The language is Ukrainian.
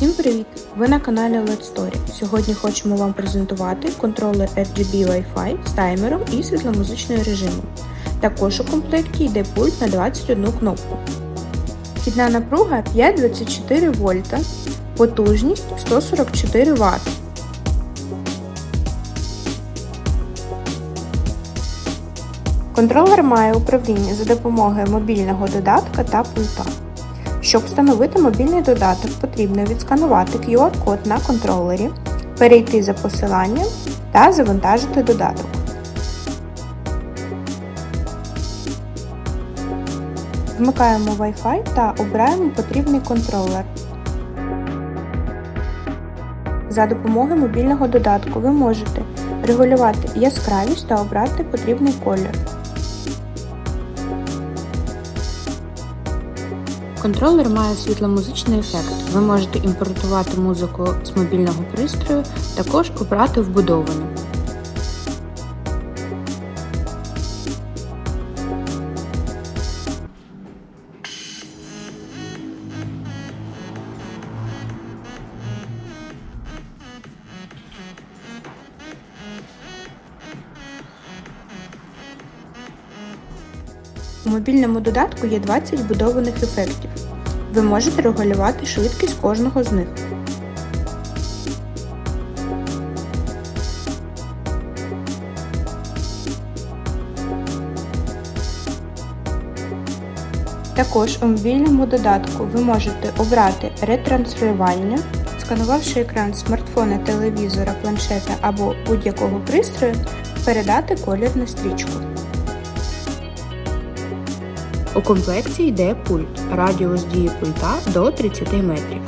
Всім привіт! Ви на каналі Let's Story. Сьогодні хочемо вам презентувати контролер RGB Wi-Fi з таймером і світломузичним режимом. Також у комплекті йде пульт на 21 кнопку. Вхідна напруга 524 вольта, потужність 144 Вт. Контролер має управління за допомогою мобільного додатка та пульта. Щоб встановити мобільний додаток, потрібно відсканувати QR-код на контролері, перейти за посиланням та завантажити додаток. Вмикаємо Wi-Fi та обираємо потрібний контролер. За допомогою мобільного додатку ви можете регулювати яскравість та обрати потрібний колір. Контролер має світломузичний ефект. Ви можете імпортувати музику з мобільного пристрою, також обрати вбудовану. У мобільному додатку є 20 вбудованих ефектів. Ви можете регулювати швидкість кожного з них. Також у мобільному додатку ви можете обрати ретранслювання, сканувавши екран смартфона, телевізора, планшета або будь-якого пристрою, передати колір на стрічку. У комплекті йде пульт. Радіус дії пульта до 30 метрів.